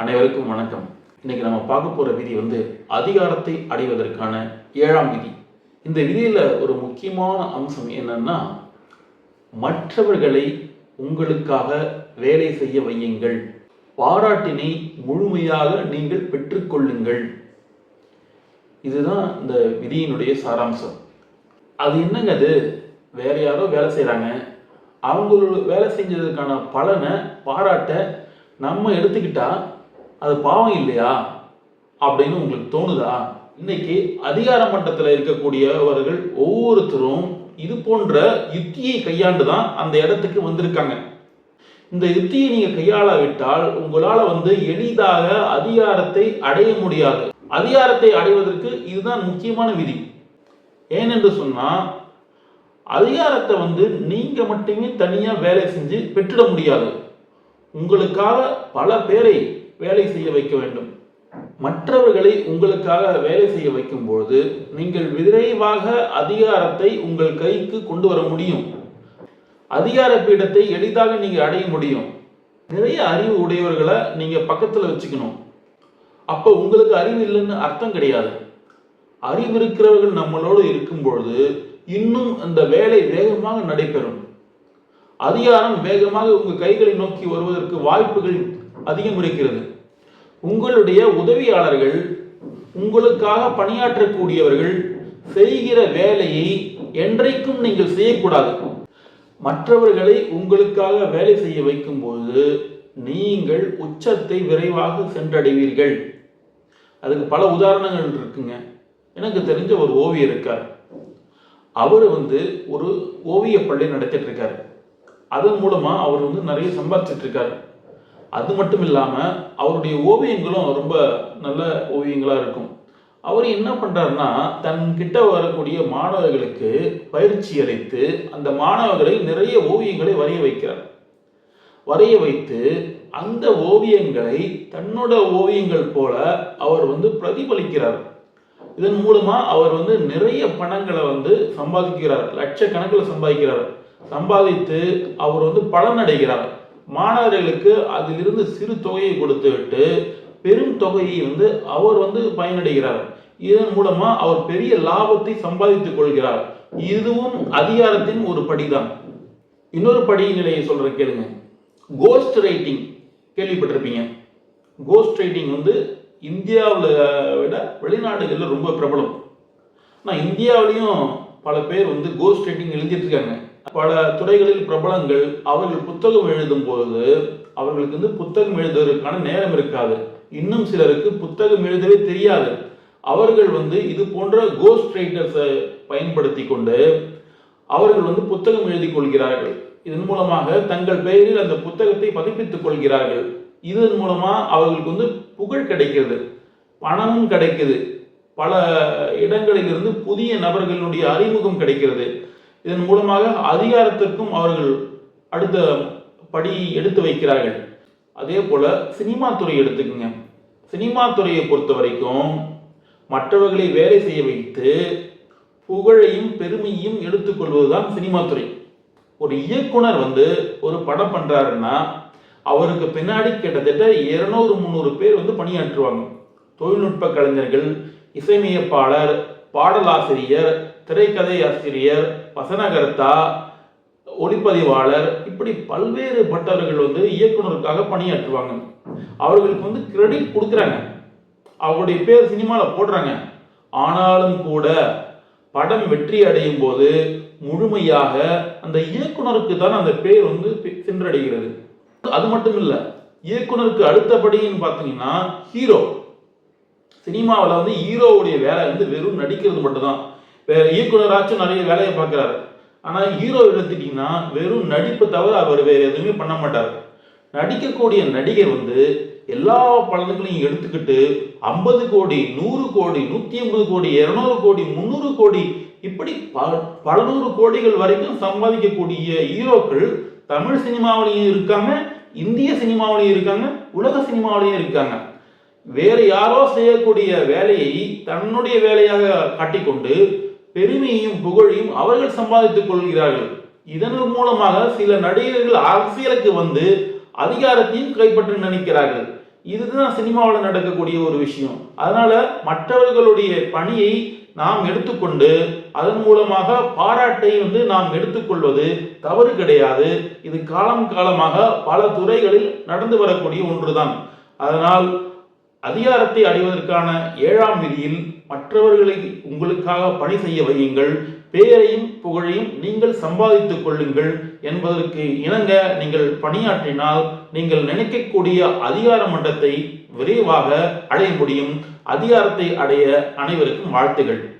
அனைவருக்கும் வணக்கம். இன்னைக்கு நம்ம பார்க்க போற விதி வந்து அதிகாரத்தை அடைவதற்கான ஏழாம் விதி. இந்த விதியில ஒரு முக்கியமான அம்சம் என்னன்னா மற்றவர்களை உங்களுக்காக வேலை செய்ய வையுங்கள். பாராட்டினை முழுமையாக நீங்கள் பெற்றுக்கொள்ளுங்கள். இதுதான் இந்த விதியினுடைய சாராம்சம். அது என்னங்க அது? வேற யாரோ வேலை செய்கிறாங்க அவங்களோட வேலை செஞ்சதுக்கான பலனை பாராட்ட நம்ம எடுத்துக்கிட்டால் அது பாவம் இல்லையா? அப்படின்னு உங்களுக்கு தோணுதா? இன்னைக்கு அதிகார மட்டத்தில் இருக்கக்கூடியவர்கள் ஒவ்வொருத்தரும் இது போன்ற யுக்தியை கையாண்டு தான் அந்த இடத்துக்கு வந்திருக்காங்க. இந்த யுக்தியை நீங்கள் கையாளாவிட்டால் உங்களால் வந்து எளிதாக அதிகாரத்தை அடைய முடியாது. அதிகாரத்தை அடைவதற்கு இதுதான் முக்கியமான விதி. ஏனென்று சொன்னால் அதிகாரத்தை வந்து நீங்கள் மட்டுமே தனியாக வேலை செஞ்சு பெற்றிட முடியாது. உங்களுக்காக பல பேரை வேலை செய்ய வைக்க வேண்டும். மற்றவர்களை உங்களுக்காக வேலை செய்ய வைக்கும் பொழுது நீங்கள் விரைவாக அதிகாரத்தை உங்கள் கைக்கு கொண்டு வர முடியும். அதிகார பீடத்தை எளிதாக நீங்கள் அடைய முடியும். நிறைய அறிவு உடையவர்களை நீங்கள் பக்கத்தில் வச்சுக்கணும். அப்போ உங்களுக்கு அறிவு இல்லைன்னு அர்த்தம் கிடையாது. அறிவு இருக்கிறவர்கள் நம்மளோடு இருக்கும் பொழுது இன்னும் அந்த வேலை வேகமாக நடைபெறும். அதிகாரம் வேகமாக உங்கள் கைகளை நோக்கி வருவதற்கு வாய்ப்புகள் அதிகம் இருக்கிறது உங்களுடைய உதவியாளர்கள் உங்களுக்காக பணியாற்றக்கூடியவர்கள் செய்கிற வேலையை என்றைக்கும் நீங்கள் செய்யக்கூடாது. மற்றவர்களை உங்களுக்காக வேலை செய்ய வைக்கும்போது நீங்கள் உச்சத்தை விரைவாக சென்றடைவீர்கள். அதுக்கு பல உதாரணங்கள் இருக்குங்க. எனக்கு தெரிஞ்ச ஒரு ஓவியர் இருக்கார். அவர் வந்து ஒரு ஓவிய பள்ளி நடத்திட்டு இருக்காரு. அதன் மூலமா அவர் வந்து நிறைய சம்பாதிச்சிட்டு இருக்காரு. அது மட்டும் இல்லாமல் அவருடைய ஓவியங்களும் ரொம்ப நல்ல ஓவியங்களாக இருக்கும். அவர் என்ன பண்ணுறாருன்னா தன் கிட்ட வரக்கூடிய மாணவர்களுக்கு பயிற்சி அளித்து அந்த மாணவர்களை நிறைய ஓவியங்களை வரைய வைக்கிறார். வரைய வைத்து அந்த ஓவியங்களை தன்னோட ஓவியங்கள் போல அவர் வந்து பிரதிபலிக்கிறார். இதன் மூலமா அவர் வந்து நிறைய பணங்களை வந்து சம்பாதிக்கிறார். லட்சக்கணக்கில் சம்பாதிக்கிறார். சம்பாதித்து அவர் வந்து பலனடைகிறார். மாணவர்களுக்கு அதிலிருந்து சிறு தொகையை கொடுத்துவிட்டு பெரும் தொகையை வந்து அவர் வந்து பயனடைகிறார். இதன் மூலமா அவர் பெரிய லாபத்தை சம்பாதித்துக் கொள்கிறார். இதுவும் அதிகாரத்தின் ஒரு படிதான். இன்னொரு படி நிலையை சொல்ற கேளுங்க. கோஸ்ட் ரைட்டிங் கேள்விப்பட்டிருப்பீங்க. கோஸ்ட் ரைட்டிங் வந்து இந்தியாவில் விட வெளிநாடுகளில் ரொம்ப பிரபலம். ஆனால் இந்தியாவிலையும் பல பேர் வந்து கோஸ்ட் ரைட்டிங் எழுதிட்டு இருக்காங்க. பல துறைகளில் பிரபலங்கள் அவர்கள் புத்தகம் எழுதும் போது அவர்களுக்கு வந்து புத்தகம் எழுதுவதற்கான நேரம் இருக்காது. இன்னும் சிலருக்கு புத்தகம் எழுதவே தெரியாது. அவர்கள் வந்து இது போன்ற கோஸ்ட் ரைட்டர்ஸை பயன்படுத்தி கொண்டு அவர்கள் வந்து புத்தகம் எழுதி கொள்கிறார்கள். இதன் மூலமாக தங்கள் பெயரில் அந்த புத்தகத்தை பதிப்பித்துக் கொள்கிறார்கள். இதன் மூலமாக அவர்களுக்கு வந்து புகழ் கிடைக்கிறது. பணமும் கிடைக்குது. பல இடங்களிலிருந்து புதிய நபர்களுடைய அறிமுகம் கிடைக்கிறது. இதன் மூலமாக அதிகாரத்திற்கும் அவர்கள் அடுத்த படி எடுத்து வைக்கிறார்கள். அதே போல சினிமா துறை எடுத்துக்கோங்க. சினிமா துறையை பொறுத்த வரைக்கும் மற்றவர்களை வேலை செய்ய வைத்து புகழையும் பெருமையும் எடுத்துக்கொள்வதுதான் சினிமா துறை. ஒரு இயக்குனர் வந்து ஒரு படம் பண்றாருன்னா அவருக்கு பின்னாடி கிட்டத்தட்ட இருநூறு முந்நூறு பேர் வந்து பணியாற்றுவாங்க. தொழில்நுட்ப கலைஞர்கள் இசையமைப்பாளர் பாடலாசிரியர் திரைக்கதை ஆசிரியர் வசனகர்த்தா ஒளிப்பதிவாளர் இப்படி பல்வேறு பட்டவர்கள் வந்து இயக்குனருக்காக பணியாற்றுவாங்க. அவர்களுக்கு வந்து கிரெடிட் கொடுக்குறாங்க. அவருடைய பேர் சினிமாவில் போடுறாங்க. ஆனாலும் கூட படம் வெற்றி அடையும் போது முழுமையாக அந்த இயக்குனருக்கு தான் அந்த பேர் வந்து சென்றடைகிறது. அது மட்டும் இல்லை இயக்குனருக்கு அடுத்தபடின்னு பார்த்தீங்கன்னா ஹீரோ. சினிமாவில் வந்து ஹீரோவுடைய வேலை வந்து வெறும் நடிக்கிறது மட்டும்தான். வேற இயக்குனராச்சும் நிறைய வேலையை பார்க்குறாரு. ஆனால் ஹீரோ எடுத்துட்டிங்கன்னா வெறும் நடிப்பு தவிர அவர் வேறு எதுவுமே பண்ண மாட்டார். நடிக்கக்கூடிய நடிகர் வந்து எல்லா பலன்களையும் எடுத்துக்கிட்டு ஐம்பது கோடி நூறு கோடி நூற்றி ஐம்பது கோடி இரநூறு கோடி முந்நூறு கோடி இப்படி ப பல நூறு கோடிகள் வரைக்கும் சம்பாதிக்கக்கூடிய ஹீரோக்கள் தமிழ் சினிமாவிலையும் இருக்காங்க இந்திய சினிமாவிலையும் இருக்காங்க உலக சினிமாவிலையும் இருக்காங்க. வேறு யாரோ செய்யக்கூடிய வேலையை தன்னுடைய வேலையாக காட்டிக்கொண்டு பெருமையையும் புகழையும் அவர்கள் சம்பாதித்துக் கொள்கிறார்கள். இதன் மூலமாக சில நடிகர்கள் அரசியலுக்கு வந்து அதிகாரத்தையும் கைப்பற்ற நினைக்கிறார்கள். இதுதான் சினிமாவில் நடக்கக்கூடிய ஒரு விஷயம். அதனால மற்றவர்களுடைய பணியை நாம் எடுத்துக்கொண்டு அதன் மூலமாக பாராட்டை வந்து நாம் எடுத்துக்கொள்வது தவறு கிடையாது. இது காலம் காலமாக பல துறைகளில் நடந்து வரக்கூடிய ஒன்றுதான். அதனால் அதிகாரத்தை அடைவதற்கான ஏழாம் விதியில் மற்றவர்களை உங்களுக்காக பணி செய்ய வையுங்கள். பேரையும் புகழையும் நீங்கள் சம்பாதித்துக் கொள்ளுங்கள். என்பதற்கு இணங்க நீங்கள் பணியாற்றினால் நீங்கள் நினைக்கக்கூடிய அதிகார மன்றத்தை விரைவாக அடைய முடியும். அதிகாரத்தை அடைய அனைவருக்கும் வாழ்த்துகள்.